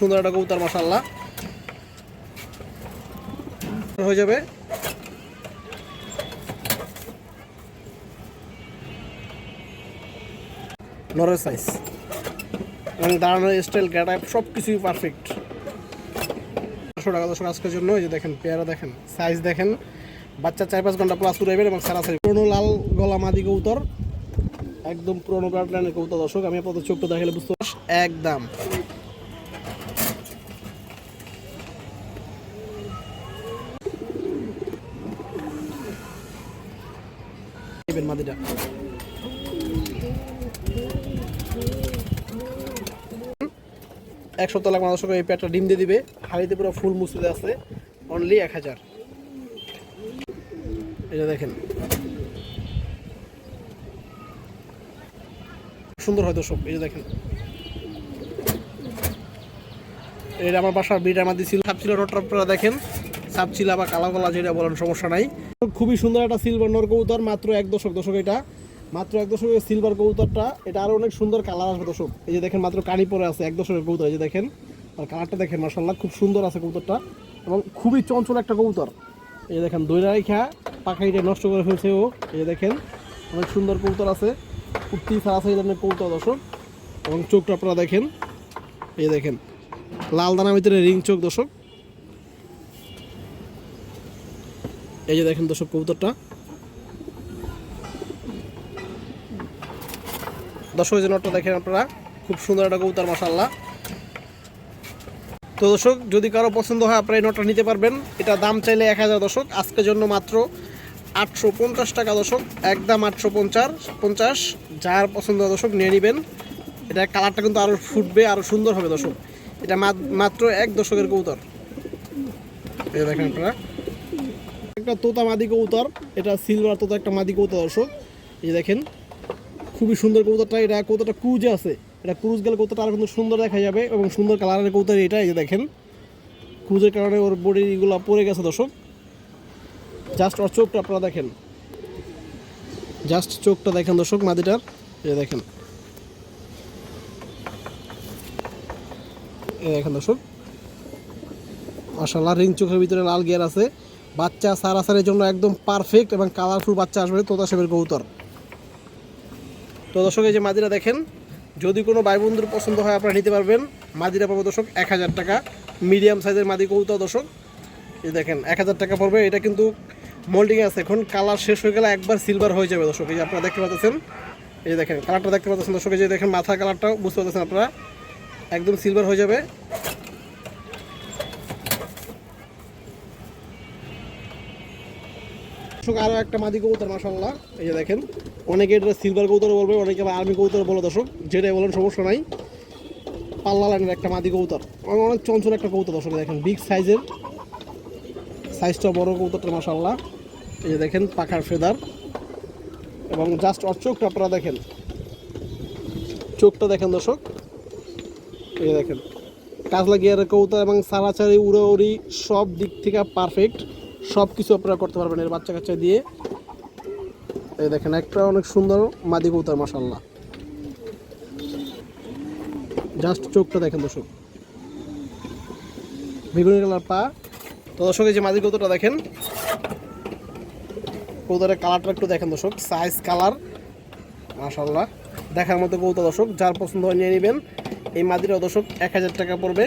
সুন্দর একটা কবুতর মাসাল্লাহ হয়ে যাবে। নরের সাইজ এবং দাঁড়ানোর স্টাইল গ্যাট সব কিছুই পারফেক্ট পাঁচশো টাকা দশ আজকের জন্য এই যে দেখেন, পেয়ারা দেখেন সাইজ দেখেন। বাচ্চা চার পাঁচ ঘণ্টা প্লাস উড়াইবেন এবং সারাসারি পুরোনো লাল গলা মাদি কৌতর একদম পুরোনো গার্ডলাইনের কৌতর দর্শক, আমি আপনাদের চোখটা দেখালে বুঝতে পারছি একদম। নেবেন মাদিটা এক সপ্তাহ লাগবে দর্শক এই পেটটা ডিম দিয়ে দিবে। হাড়িতে পুরো ফুল মুসুদে আছে। অনলি এক হাজার। এটা দেখেন। সুন্দর হয় দর্শক যে দেখেন। এটা আমার বাসার বিটা আমার দিছিল সাপ ছিল রোটর দেখেন। সাপ ছিল বা কালা কালা যেটা বলেন, সমস্যা নাই। খুবই সুন্দর একটা সিলভার নর কবুতর, মাত্র এক দশক দশক এটা। মাত্র এক দশকের সিলভার কবুতরটা, এটা আরও অনেক সুন্দর কালার আসবে দর্শক। এই যে দেখেন, মাত্র কানি পরে আছে, এক দশকের কবুতর, এই যে দেখেন। আর কালারটা দেখেন মার্শাল্লাহ খুব সুন্দর আছে কবুতরটা। এবং খুবই চঞ্চল একটা কবুতর। এই যে দেখেন, দইরা রেখা পাখাইটা নষ্ট করে ফেলছে ও। এই যে দেখেন, অনেক সুন্দর কবুতর আছে। কুর্তি ছাড়া আছে এই ধরনের কবুতর, দর্শক। এবং চোখটা আপনারা দেখেন। এই দেখেন, লাল দানার ভিতরে রিং চোখ, দর্শক। এই যে দেখেন দর্শক কবুতরটা। দর্শক যে নটটা দেখেন আপনারা, খুব সুন্দর একটা কবুতর মাসাল্লাহ তো দর্শক, যদি কারও পছন্দ হয়, আপনারা এই নটটা নিতে পারবেন। এটা দাম চাইলে এক হাজার দর্শক, আজকের জন্য মাত্র আটশো পঞ্চাশ টাকা দর্শক, একদম আটশো পঞ্চাশ পঞ্চাশ, যার পছন্দ দর্শক নিয়ে নেবেন। এটা কালারটা কিন্তু আরও ফুটবে আরও সুন্দর হবে দর্শক। এটা মাত- মাত্র এক দশকের কবুতর। এই দেখেন আপনারা। একটা তোতা মাদি কবুতর, এটা সিলভার তোতা একটা মাদি কবুতর দর্শক। এই যে দেখেন, খুবই সুন্দর কবুতরটা, এটা কবুতরটা ক্রুজে আছে। এটা ক্রুজ গেলে কবুতরটা আরও কিন্তু সুন্দর দেখা যাবে এবং সুন্দর কালারের কবুতর এটা, এই যে দেখেন। ক্রুজের কারণে ওর বডিগুলো পড়ে গেছে দর্শক। জাস্ট ওর চোখটা আপনারা দেখেন। জাস্ট চোখটা দেখেন দর্শক মাদিটার। এই দেখেন। দেখেন দর্শক। মাসাল্লাহ রিং চোখের ভিতরে লাল গিয়ার আছে। বাচ্চা সারাসারের জন্য একদম পারফেক্ট এবং কালারফুল বাচ্চা আসবে তোতা সেবের কবুতর। তো দর্শক, এই যে মাদিরা দেখেন, যদি কোনো ভাই বন্ধুর পছন্দ হয় আপনারা নিতে পারবেন। মাদিরা পাবো দর্শক, এক হাজার টাকা। মিডিয়াম সাইজের মাদি কবুতর দর্শক, এই দেখেন, এক হাজার টাকা পড়বে। এটা কিন্তু মোল্ডিং আছে। এখন কালার শেষ হয়ে গেলে একবার সিলভার হয়ে যাবে দর্শক। এই যে আপনারা দেখতে পাচ্ছেন, এই দেখেন কালারটা দেখতে পাচ্ছেন দর্শক। এই যে দেখেন, মাথার কালারটাও বুঝতে পারছেন আপনারা। একদম সিলভার হয়ে যাবে। দর্শক আরও একটা মাদি কবুতর মাসাল্লাহ এই যে দেখেন, অনেকে এটা সিলভার কবুতর বলবে, অনেকে আবার আর্মি কবুতর বলে দর্শক। যেটাই বলেন, সমস্যা নাই। পাল্লা লাইনের একটা মাদি কবুতর। অনেক চঞ্চল একটা কবুতর দর্শক দেখেন বিগ সাইজের সাইজটা বড় কবুতরটা মাসাল্লাহ এই যে দেখেন, পাখার ফেদার এবং জাস্ট ওর চোখটা আপনারা দেখেন। চোখটা দেখেন দর্শক। এই দেখেন, কাজলা গিয়ারের কবুতর এবং সারাচারি উড়াউড়ি, সব দিক থেকে পারফেক্ট সব কিছু আপনারা করতে পারবেন এর বাচ্চা কাচ্চা দিয়ে। এই দেখেন, একটা অনেক সুন্দর মাদি কবুতর মাসাল্লাহ জাস্ট চোখটা দেখেন দর্শক। বেগুনি কালার পা। তো দর্শক, এই যে মাদি কবুতরটা দেখেন, কবুতরের কালারটা একটু দেখেন দর্শক সাইজ কালার মাসাল্লাহ দেখার মতো কৌতা দর্শক, যার পছন্দ হয় নিয়ে নেবেন। এই মাদিরা দর্শক, এক হাজার টাকা পড়বে।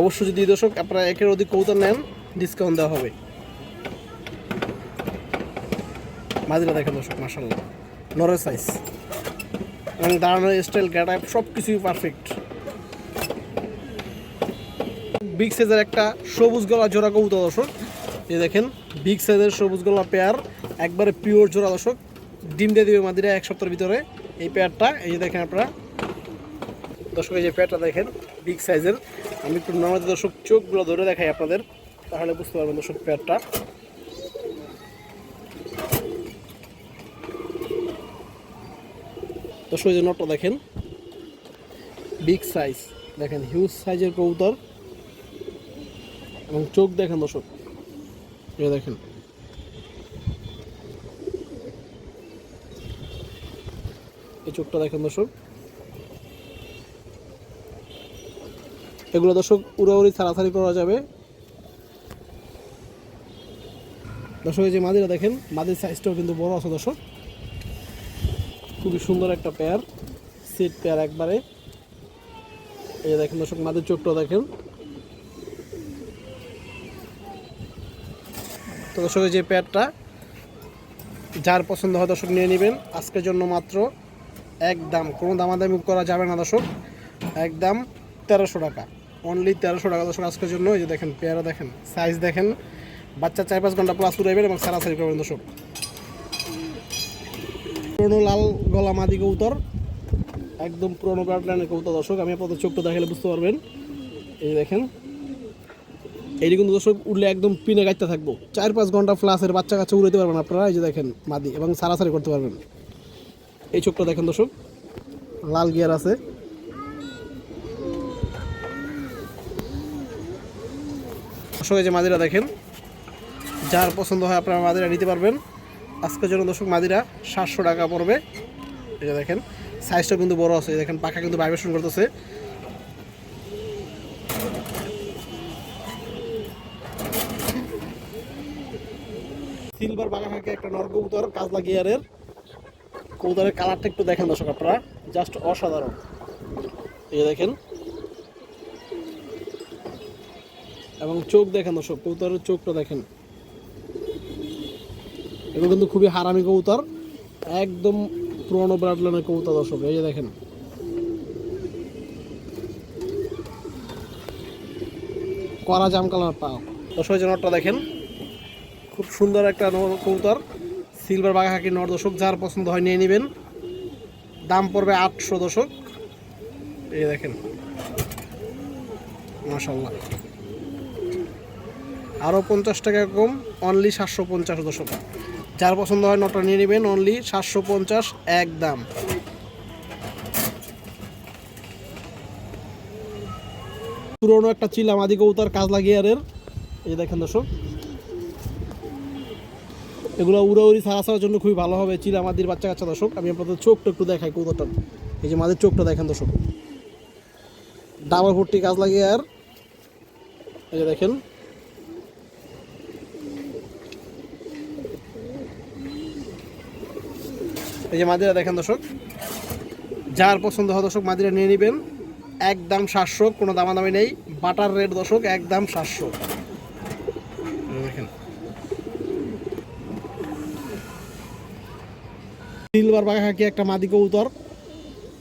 অবশ্যই যদি দর্শক আপনারা একের অধিক কবুতর নেন ডিসকাউন্ট দেওয়া হবে। মাদিরা দেখেন দর্শক মাসাল্লাহ নরের সাইজ এবং দাঁড়ানোর স্টাইল গ্যাট আপ সব কিছুই পারফেক্ট বিগ সাইজের একটা সবুজ গলা জোড়া কবুতর দর্শক। এই দেখেন বিগ সাইজের সবুজ গলা পেয়ার একবারে পিওর জোড়া দর্শক। ডিম দিয়ে দেবে মাদিরা এক সপ্তাহের ভিতরে। এই পেয়ারটা এই যে দেখেন আপনারা। দর্শক, এই যে পেয়ারটা দেখেন বিগ সাইজের আমি একটু নর্মাল দর্শক চোখগুলো ধরে দেখাই আপনাদের। তাহলে বুঝতে পারবেন দর্শক, পেয়ারটা। দর্শক যে নটটা দেখেন বিগ সাইজ দেখেন হিউজ সাইজের কবুতর। এবং চোখ দেখেন দর্শক, এই দেখেন। এই চোখটা দেখেন দর্শক। এগুলো দর্শক, উড়াউড়ি, ছাড়াছাড়ি করা যাবে। দর্শক যে মাদিরা দেখেন, মাদির সাইজটাও কিন্তু বড় আছে দর্শক। খুবই সুন্দর একটা পেয়ার সিট পেয়ার একবারে। এই দেখেন দর্শক, মাদির চোখটাও দেখেন। তো দর্শক যে পেয়ারটা যার পছন্দ হয় দর্শক নিয়ে নেবেন। আজকের জন্য মাত্র একদম, কোনো দামাদামি করা যাবে না দর্শক। একদম তেরোশো টাকা। অনলি তেরোশো টাকা দর্শক আজকের জন্য। এই যে দেখেন পেয়ারা দেখেন সাইজ দেখেন। বাচ্চা চার পাঁচ ঘণ্টা প্লাস উড়াইবেন এবং সারাসারি করবেন দর্শক। পুরোনো লাল গলা মাদি কৌতর একদম পুরোনো ব্রাডলাইনের কৌতর দর্শক। আমি আপনাদের চোখটা দেখালে বুঝতে পারবেন। এই দেখেন। এইটি কিন্তু দর্শক উঠলে একদম পিনে গাইতে থাকব। চার পাঁচ ঘণ্টা ফ্লাসের বাচ্চা কাচ্চা উড়াইতে পারবেন আপনারা। এই যে দেখেন মাদি, এবং সারাসারি করতে পারবেন। এই চোখটা দেখেন দর্শক। লাল গিয়ার আছে। দর্শক, এই যে মাদিরা দেখেন। যার পছন্দ হয় আপনারা মাদিরা নিতে পারবেন। আজকের জন্য দর্শক, মাদিরা সাতশো টাকা পড়বে। এটা দেখেন সাইজটা কিন্তু বড় আছে। দেখেন, পাখা কিন্তু ভাইব্রেশন করতেছে। সিলভার বাঘা থাকে একটা নর কবুতর, কাজলা গিয়ারের কবুতরের কালারটা একটু দেখেন দর্শক আপনারা। জাস্ট অসাধারণ। এই দেখেন। এবং চোখ দেখেন দর্শক, কবুতরের চোখটা দেখেন। এগুলো কিন্তু খুবই হারামি কবুতর। একদম পুরনো ব্রাডলানের কবুতর দর্শক, এই যে দেখেন। করা জাম কালার পাও। দর্শক জনটা দেখেন, খুব সুন্দর একটা কবুতর। সিলভার বাঘাহাকি নর দর্শক, যার পছন্দ হয় নিয়ে নেবেন। দাম পড়বে আটশো দশক এই দেখেন। মাশাল্লাহ আরও পঞ্চাশ টাকা কম অনলি সাতশো পঞ্চাশ দশক যার পছন্দ হয় নটা নিয়ে নেবেন অনলি সাতশো পঞ্চাশ এক দাম। পুরোনো একটা চিলাম আদি কবুতর কাজ লাগিয়ারের এই দেখেন দর্শক, এগুলো উড়াউড়ি ছাড়া ছাড়ার জন্য খুবই ভালো হবে চিলামাদির বাচ্চা কাচ্চা দর্শক। আমি আপনাদের চোখটা একটু দেখাই কবুতরটা। এই যে মাদের চোখটা দেখেন দর্শক। ডাবল ভর্তি কাজ লাগিয়ে আর এই যে দেখেন এই যে মাদিরা দেখেন দর্শক। যার পছন্দ হয় দর্শক মাদিরা নিয়ে নেবেন। একদম সাতশো, কোনো দামাদামি নেই। বাটার রেট দর্শক একদম সাতশো। দেখেন। সিলভার বাঘাকি একটা মাদি কবুতর?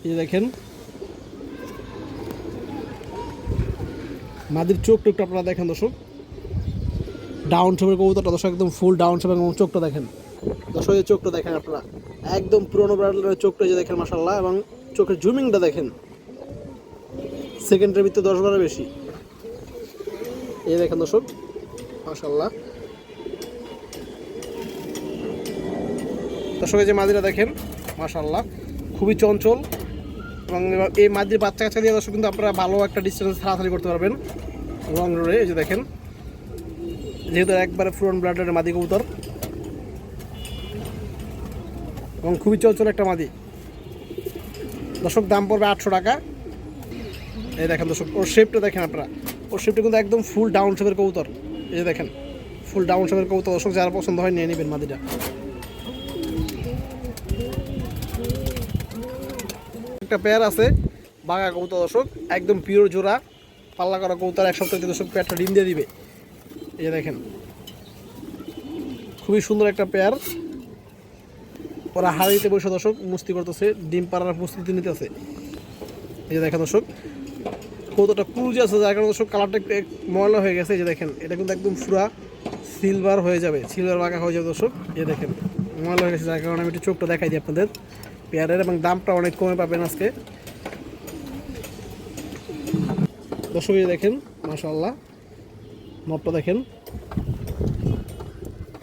এই যে দেখেন। মাদির চোখটা একটু আপনারা দেখেন দর্শক। ডাউন শেপের কবুতরটা দর্শক একদম ফুল ডাউন শেপের এবং চোখটা দেখেন। দর্শকের চোখটা দেখেন আপনারা। একদম পুরোনো ব্র্যান্ডের চোখটা যে দেখেন মাসাল্লাহ এবং চোখের জুমিংটা দেখেন। সেকেন্ডের ভিতরে দশ বারের বেশি। এই দেখেন দর্শক মাসাল্লাহ দর্শক, এই যে মাদিরা দেখেন মাশাল্লাহ খুবই চঞ্চল। এবং এই মাদির বাচ্চা কাচ্চা দিয়ে দর্শক, কিন্তু আপনারা ভালো একটা ডিস্টেন্স ছাড়াছাড়ি করতে পারবেন। লং রোডে এই যে দেখেন, যেহেতু একবারে ফ্রন্ট ব্লাডের মাদি কবুতর। এবং খুবই চঞ্চল একটা মাদি। দর্শক, দাম পড়বে আটশো টাকা। এই দেখেন দর্শক, ওর শেপটা দেখেন আপনারা। ওর শেপটা কিন্তু একদম ফুল ডাউন শেপের কবুতর। এই দেখেন ফুল ডাউন শেপের কবুতর। দর্শক, যারা পছন্দ হয় নিয়ে নেবেন মাদিটা। একটা পেয়ার আছে, বাঘা কৌতা দর্শক, একদম পিওর জোড়া, পাল্লা করা কৌতার এক সপ্তাহে দর্শক পেয়ারটা ডিম দিয়ে দিবে। এই দেখেন, খুবই সুন্দর একটা পেয়ার ওরা হাড়িতে বসে দর্শক মুস্তি করতেছে, ডিম পাড়ার প্রস্তুতি নিতেছে। এই যে দেখেন দর্শক, কতটা ক্রুজ আছে, যার কারণে দর্শক কালারটা একটু ময়লা হয়ে গেছে। এই যে দেখেন, এটা কিন্তু একদম পুরা সিলভার হয়ে যাবে সিলভার বাঁকা হয়ে যাবে দর্শক। এই দেখেন, ময়লা হয়ে গেছে, যার কারণে আমি একটু চোখটা দেখাই দিই আপনাদের। পেয়ারের এবং দামটা অনেক কমে পাবেন আজকে। দর্শক দেখেন মাশাল্লাহ নটটা দেখেন।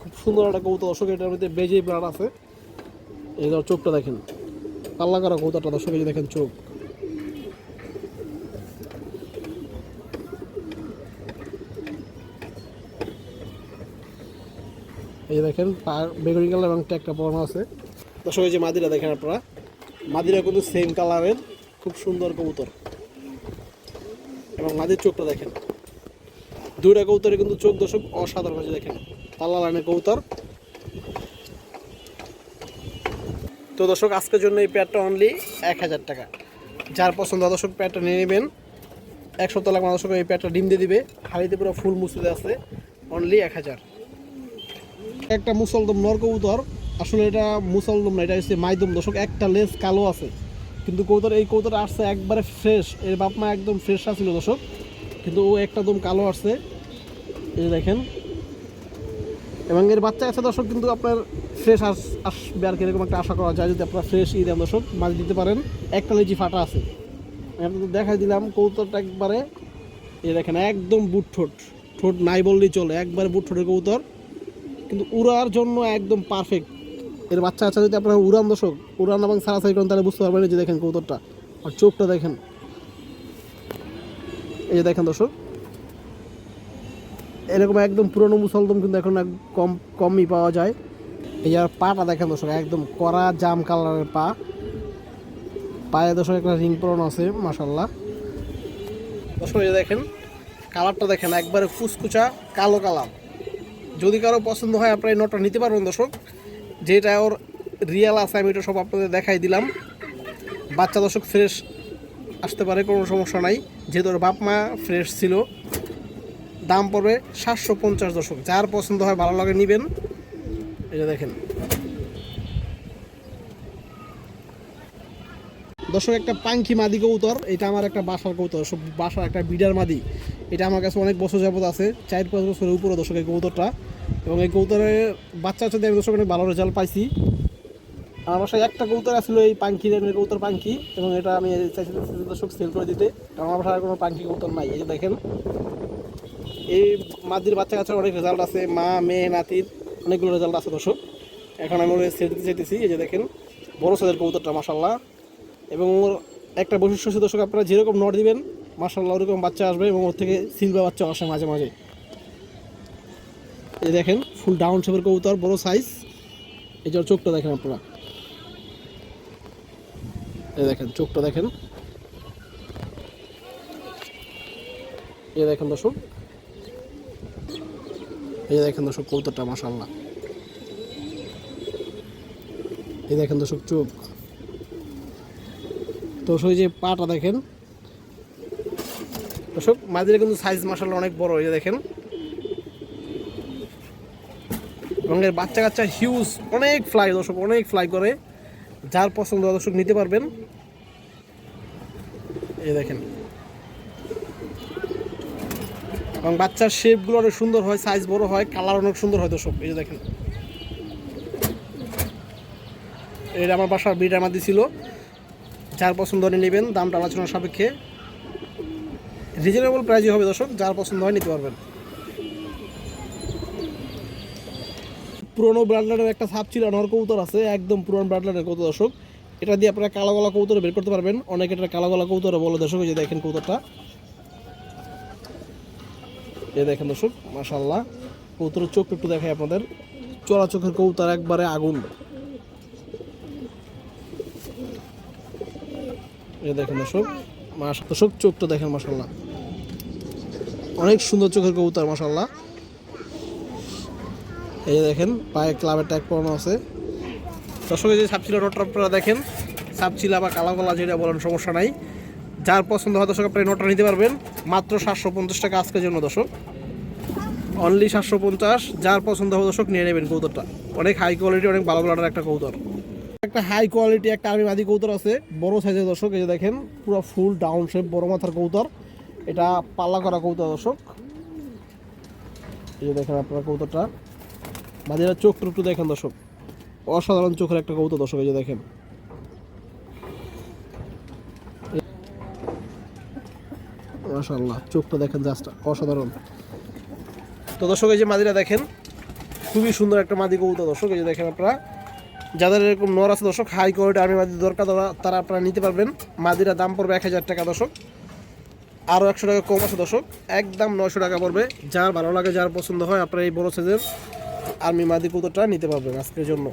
খুব সুন্দর একটা কৌতা দর্শক, এটার মধ্যে বেজে ব্লাড আছে। এই ধর চোখটা দেখেন পাল্লা করা কৌতাটা দর্শক যে দেখেন চোখ। এই দেখেন বেগুনি কালার এবং ট্যাগটা পরানো আছে। দর্শক যে মাদিরা দেখেন আপনারা, মাদিরা কিন্তু সেম কালারের খুব সুন্দর কবুতর। এবং মাদির চোখটা দেখেন। দুইটা কৌতরে কিন্তু চোখ দর্শক অসাধারণ হয়েছে দেখেন। পাল্লা লাইনের কৌতর তো দর্শক, আজকের জন্য এই প্যাডটা অনলি এক হাজার টাকা। যার পছন্দ দর্শক পেয়ারটা নিয়ে নেবেন। এক সপ্তাহ লাগবে দর্শক, এই প্যাডটা ডিম দিয়ে দিবে। হাড়িতে পুরো ফুল মুসুদে আছে। অনলি এক হাজার। একটা মুসলদম নর কবুতর আসলে এটা মুসলদম না, এটা হচ্ছে মাইদম। দর্শক, একটা লেস কালো আছে। কিন্তু কৌতর এই কৌতর আসছে একবারে ফ্রেশ এর বাপ মা একদম ফ্রেশ আছিল দর্শক। কিন্তু ও একটা দম কালো আসছে। এই দেখেন এবং এর বাচ্চা আছে দর্শক, কিন্তু আপনার ফ্রেশ আস, আসবে আর কি এরকম একটা আশা করা যায় যদি আপনারা ফ্রেশ দেন দর্শক মাছ দিতে পারেন। একটা লেজি ফাটা আছে। আমি দেখাই দিলাম কৌতরটা একবারে। এই দেখেন, একদম বুট ঠোঁট। ঠোঁট নাই বললেই চলে, একবারে বুট ঠোঁটের কৌতর কিন্তু উড়ার জন্য একদম পারফেক্ট এর বাচ্চা আছে যদি আপনারা উড়ান দর্শক, উড়ান এবং সারাসারি করেন, তাহলে বুঝতে পারবেন যে দেখেন কৌতরটা আর চোখটা দেখেন। এই যে দেখেন দর্শক এরকম একদম পুরনো মুসলদম কিন্তু এখন কম, কমই পাওয়া যায়। এই আর পাটা দেখেন দর্শক, একদম কড়া জাম কালারের পা। পায়ে দর্শক একটা রিং পরানো আছে মাসাল্লাহ দর্শক, এই দেখেন, কালারটা দেখেন, একবারে কুচকুচা কালো কালার। যদি কারও পছন্দ হয়, আপনারা এই নোটটা নিতে পারবেন দর্শক। যেটা ওর রিয়েল আছে, আমি এটা সব আপনাদের দেখাই দিলাম। বাচ্চা দর্শক ফ্রেশ আসতে পারে, কোনো সমস্যা নাই। যেহেতু ওর বাপ মা ফ্রেশ ছিল দাম পড়বে সাতশো পঞ্চাশ দশক। যার পছন্দ হয় ভালো লাগে নেবেন। এটা দেখেন। দর্শক, একটা পাঙ্কি মাদি কৌতর এটা আমার একটা বাসার কৌতর সব বাসার একটা বিডার মাদি। এটা আমার কাছে অনেক বছর যাবত আছে, চার পাঁচ বছরের উপরে দর্শক, এই কৌতরটা এবং এই কৌতরের বাচ্চা সাথে আমি দর্শক, অনেক ভালো রেজাল্ট পাইছি। আমার বাসায় একটা কৌতর আসলো এই পাঙ্কি রেমের কৌতর পাঙ্কি এবং এটা আমি চাইছি দর্শক সেল করে দিতে। কারণ আমার বাসায় কোনো পাঙ্খি কৌতর নাই, এই দেখেন। এই মাদির বাচ্চা কাচ্চার অনেক রেজাল্ট আছে, মা, মেয়ে নাতির অনেকগুলো রেজাল্ট আছে দর্শক। এখন আমি ওর সেল দিতে চাইতেছি, এই যে দেখেন, বড় সাইজের কবুতরটা মাসাল্লাহ এবং ওর একটা বৈশিষ্ট্য আছে দর্শক, আপনারা যেরকম নট দিবেন মাসাল্লাহ ওরকম বাচ্চা আসবে এবং ওর থেকে সিলভার বাচ্চা আসে মাঝে মাঝে। এই দেখেন ফুল ডাউন শেপের কবুতর, বড় সাইজ এই যে চোখটা দেখেন আপনারা। এই দেখেন, চোখটা দেখেন। এই দেখেন দর্শক এই দেখেন দর্শক কৌতরটা মাসাল্লাহ এই দেখেন দর্শক চোখ তো সেই যে পাটা দেখেন, দর্শক, মাঝিরা কিন্তু সাইজ মাসাল্লাহ অনেক বড়, এই দেখেন। এবং এর বাচ্চা কাচ্চা হিউজ অনেক ফ্লাই দর্শক, অনেক ফ্লাই করে। যার পছন্দ দর্শক নিতে পারবেন। এই দেখেন। এবং বাচ্চার শেপগুলো অনেক সুন্দর হয় সাইজ বড় হয় কালার অনেক সুন্দর হয় দর্শক, এই যে দেখেন। এটা আমার বাসার বিট আমার ছিল যার পছন্দ হয় নেবেন, দামটা আলোচনার সাপেক্ষে। রিজনেবল প্রাইজই হবে দর্শক, যার পছন্দ হয় নিতে পারবেন। পুরনো ব্রাডলারের একটা সাপ ছিল নর কবুতর আছে, একদম পুরনো ব্রাডলারের কৌতর দর্শক। এটা দিয়ে আপনারা কালো গলা কৌতর বের করতে পারবেন, অনেক এটা কালো গলা কৌতর বলে দর্শক যে দেখেন কৌতরটা এই দেখেন দর্শক মাশাল্লাহ কৌতরের চোখ একটু দেখাই আপনাদের। চড়া চোখের কৌতার একবারে আগুন। এই দেখেন দর্শক মাস দর্শক চোখটা দেখেন মাশাল্লাহ অনেক সুন্দর চোখের কবুতর মাশাল্লাহ এই দেখেন, পায়ে ক্লাবের ট্যাগ পরানো আছে। দর্শকের যে সাপচিলা নোটটা আপনারা দেখেন সাপচিলা বা কালা গলা যেটা বলেন, সমস্যা নাই। যার পছন্দ হয় দর্শক আপনি নোটটা নিতে পারবেন। মাত্র সাতশো পঞ্চাশ টাকা আজকের জন্য দর্শক। অনলি সাতশো পঞ্চাশ, যার পছন্দ হবে দর্শক, নিয়ে নেবেন কৌতরটা। অনেক হাই কোয়ালিটি অনেক ভালো ভালো একটা কৌতর। একটা হাই কোয়ালিটি একটা আর্মি মাদি কৌতর আছে, বড় সাইজের দর্শক, এই যে দেখেন, পুরো ফুল ডাউন শেপ বড় মাথার কৌতর। এটা পাল্লা করা কৌতর দর্শক। এই যে দেখেন আপনার কৌতরটা। মাদিরা চোখ টুকটু দেখেন দর্শক। অসাধারণ চোখের একটা কৌতর দর্শক, এই যে দেখেন। মাশাল্লাহ চোখটা দেখেন জাস্ট অসাধারণ। তো দর্শক, এই যে মাদিরা দেখেন, খুবই সুন্দর একটা মাদি কবুতর দর্শক, এই যে দেখেন আপনারা। যাদের এরকম নর আছে দর্শক হাই কোয়ালিটি আর্মি মাদি দরকার, তারা- আপনারা নিতে পারবেন। মাদিরা দাম পড়বে এক হাজার টাকা দর্শক। আরও একশো টাকা কম আছে দর্শক, একদম নয়শো টাকা পড়বে। যার ভালো লাগে, যার পছন্দ হয়, আপনারা এই বড় সাইজের আর্মি মাদি কবুতরটা নিতে পারবেন আজকের জন্য।